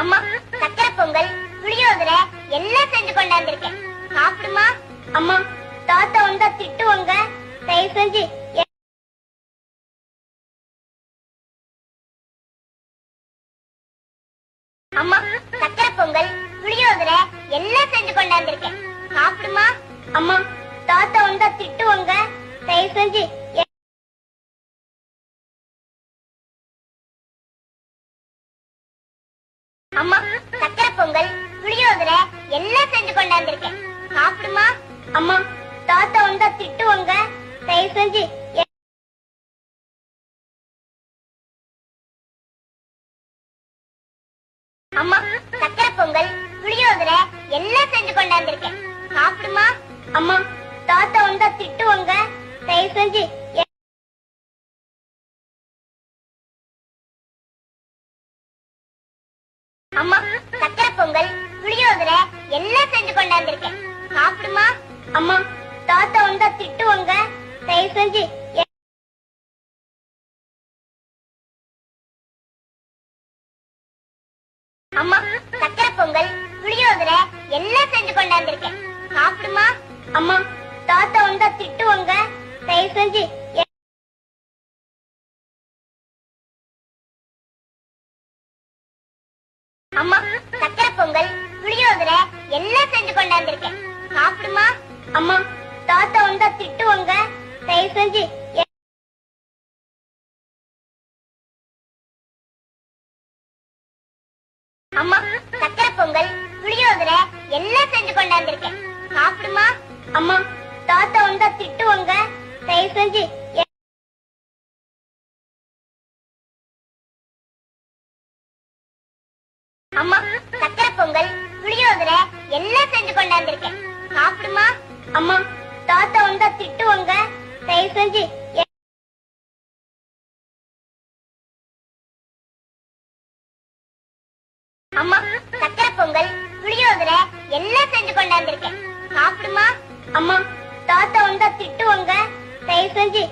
அம்மா சக்கரை பொங்கல் புளியோதரை எல்லாம் செஞ்சு கொண்டாந்துருக்கேன். சாப்பிடுமா? அம்மா தாத்தா வந்தா திட்டுவாங்க. தயவு செஞ்சு அம்மா சக்கரை பொங்கல் புளியோதரை எல்லாம் செஞ்சு கொண்டாந்துருக்கேன். சாப்பிடுமா? அம்மா தாத்தா வந்தா திட்டுவாங்க. தயவு செஞ்சு அம்மா சக்கரை பொங்கல் புளியோதரை எல்லாம் செஞ்சு கொண்டாந்துருக்கேன். சாப்பிடுமா? அம்மா தாத்தா வந்தா திட்டுவாங்க. தயவு செஞ்சு அம்மா சக்கரை பொங்கல் புளியோதரை எல்லாம் செஞ்சு கொண்டாந்துருக்கேன். சாப்பிடுமா? அம்மா தாத்தா வந்தா திட்டுவாங்க. தயவு செஞ்சு அம்மா சக்கரை பொங்கல் புளியோதரை எல்லாம் செஞ்சு கொண்டாந்துருக்கேன். சாப்பிடுமா? அம்மா தாத்தா வந்தா திட்டுவாங்க. தயவு செஞ்சு அம்மா சக்கரை பொங்கல் புளியோதரை எல்லாம் செஞ்சு கொண்டாந்துருக்கேன். சாப்பிடுமா? அம்மா தாத்தா வந்தா திட்டுவாங்க. தயவு செஞ்சு அம்மா சக்கரை பொங்கல் புளியோதரை எல்லாம் செஞ்சு கொண்டாந்துருக்கேன். சாப்பிடுமா? அம்மா தாத்தா வந்தா திட்டுவாங்க. தயவு செஞ்சு அம்மா சக்கரை பொங்கல் புளியோதரை எல்லாம் செஞ்சு கொண்டாந்துருக்கேன். சாப்பிடுமா? அம்மா தாத்தா வந்தா திட்டுவாங்க. தயவு செஞ்சு அம்மா சக்கரை பொங்கல் புளியோதரை எல்லாம் செஞ்சு கொண்டாந்துருக்கேன். சாப்பிடுமா? அம்மா தாத்தா வந்தா திட்டுவாங்க. தயவு செஞ்சு அம்மா சக்கரை பொங்கல் புளியோதரை எல்லாம் செஞ்சு கொண்டாந்துருக்கேன். சாப்பிடுமா? அம்மா தாத்தா வந்தா திட்டுவாங்க. தயவு செஞ்சு